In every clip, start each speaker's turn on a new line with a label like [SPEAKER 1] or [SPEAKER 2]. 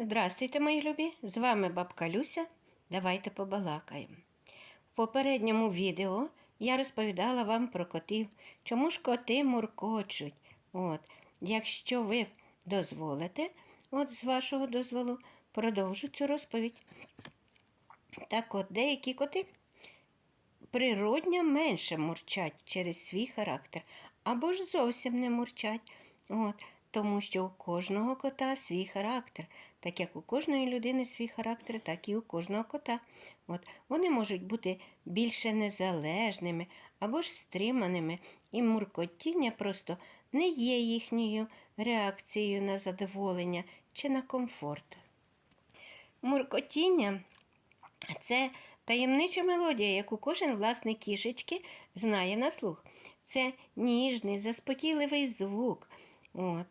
[SPEAKER 1] Здрастуйте, мої любі! З вами бабка Люся. Давайте побалакаємо. В попередньому відео я розповідала вам про котів, чому ж коти муркочуть. От, якщо ви дозволите, от з вашого дозволу, продовжу цю розповідь. Так от деякі коти природньо менше мурчать через свій характер, або ж зовсім не мурчать. От, тому що у кожного кота свій характер, так як у кожної людини свій характер, так і у кожного кота. От, вони можуть бути більше незалежними або ж стриманими, і муркотіння просто не є їхньою реакцією на задоволення чи на комфорт. Муркотіння це таємнича мелодія, яку кожен власник кішечки знає на слух. Це ніжний, заспокійливий звук. От.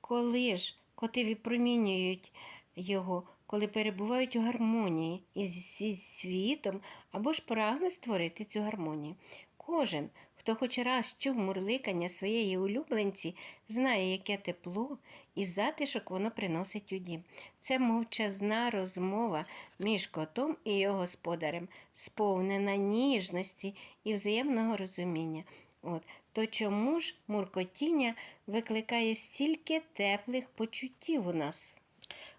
[SPEAKER 1] Коли ж коти випромінюють його, коли перебувають у гармонії із зі світом, або ж прагнуть створити цю гармонію. Кожен, хто хоч раз чув мурликання своєї улюбленці, знає, яке тепло і затишок воно приносить у дім. Це мовчазна розмова між котом і його господарем, сповнена ніжності і взаємного розуміння. От. То чому ж муркотіння викликає стільки теплих почуттів у нас?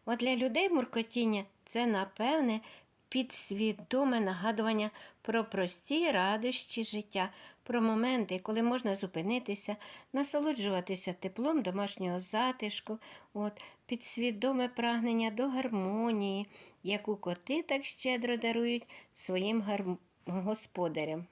[SPEAKER 1] От для людей муркотіння це, напевне, підсвідоме нагадування про прості радощі життя, про моменти, коли можна зупинитися, насолоджуватися теплом домашнього затишку, от, підсвідоме прагнення до гармонії, яку коти так щедро дарують своїм гарм... господарям.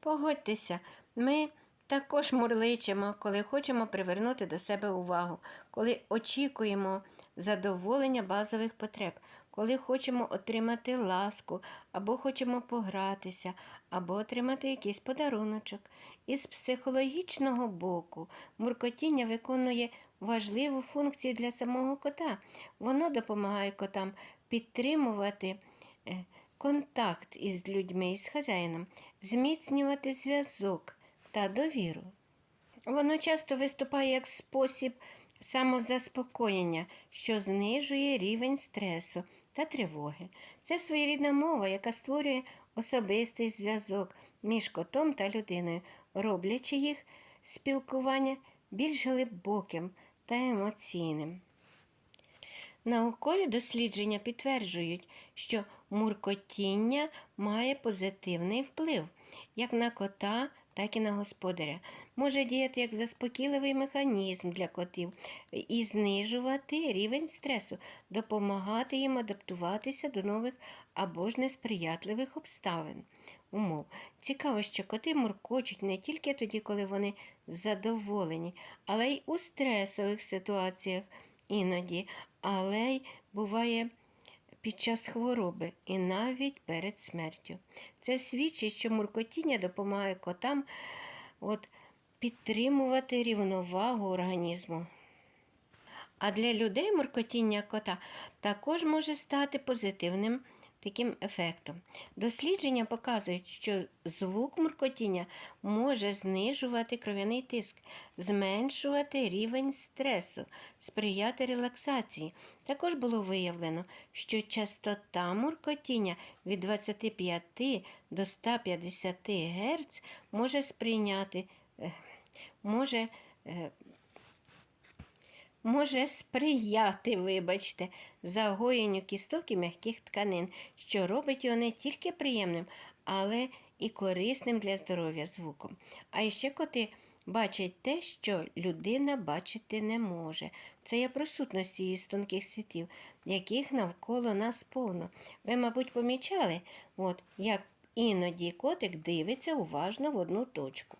[SPEAKER 1] Погодьтеся, ми також мурличимо, коли хочемо привернути до себе увагу, коли очікуємо задоволення базових потреб, коли хочемо отримати ласку, або хочемо погратися, або отримати якийсь подаруночок. Із психологічного боку муркотіння виконує важливу функцію для самого кота. Воно допомагає котам підтримувати. е, контакт із людьми із хазяїном, зміцнювати зв'язок та довіру. Воно часто виступає як спосіб самозаспокоєння, що знижує рівень стресу та тривоги. Це своєрідна мова, яка створює особистий зв'язок між котом та людиною, роблячи їх спілкування більш глибоким та емоційним. Наукові дослідження підтверджують, що муркотіння має позитивний вплив як на кота, так і на господаря. Може діяти як заспокійливий механізм для котів і знижувати рівень стресу, допомагати їм адаптуватися до нових або ж несприятливих обставин. Умов. Цікаво, що коти муркочуть не тільки тоді, коли вони задоволені, але й у стресових ситуаціях іноді, але й буває під час хвороби і навіть перед смертю. Це свідчить, що муркотіння допомагає котам от, підтримувати рівновагу організму. А для людей муркотіння кота також може стати позитивним таким ефектом. Дослідження показують, що звук муркотіння може знижувати кров'яний тиск, зменшувати рівень стресу, сприяти релаксації. Також було виявлено, що частота муркотіння від 25 до 150 Гц може сприйняти, е, може е, може сприяти, вибачте, загоєнню кісток і м'яких тканин, що робить його не тільки приємним, але і корисним для здоров'я звуком. А ще коти бачать те, що людина бачити не може. Це є про сутності її з тонких світів, яких навколо нас повно. Ви, мабуть, помічали, от, як іноді котик дивиться уважно в одну точку.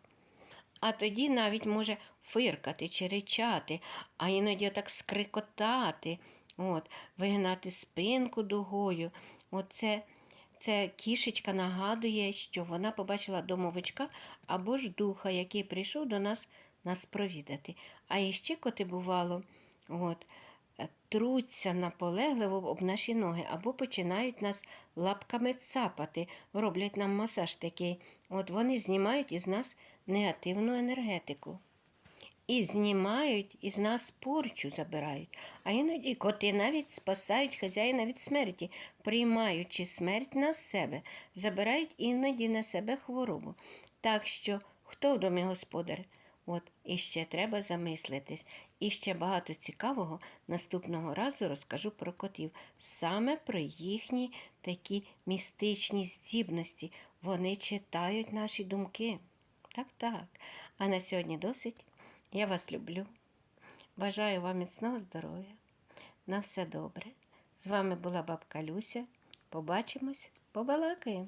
[SPEAKER 1] А тоді навіть може фиркати чи ричати, а іноді так скрикотати, от, вигинати спинку дугою. Оце це кішечка нагадує, що вона побачила домовичка або ж духа, який прийшов до нас нас провідати. А іще коти бувало, от, труться наполегливо об наші ноги або починають нас лапками цапати, роблять нам масаж такий. От вони знімають із нас негативну енергетику. і знімають із нас порчу забирають. А іноді коти навіть спасають хазяїна від смерті, приймаючи смерть на себе, забирають іноді на себе хворобу. Так що хто в домі господар? От і ще треба замислитись. І ще багато цікавого наступного разу розкажу про котів, саме про їхні такі містичні здібності. Вони читають наші думки. Так, так. А на сьогодні досить. Я вас люблю. Бажаю вам міцного здоров'я. На все добре. З вами була бабка Люся. Побачимось, побалакаємо.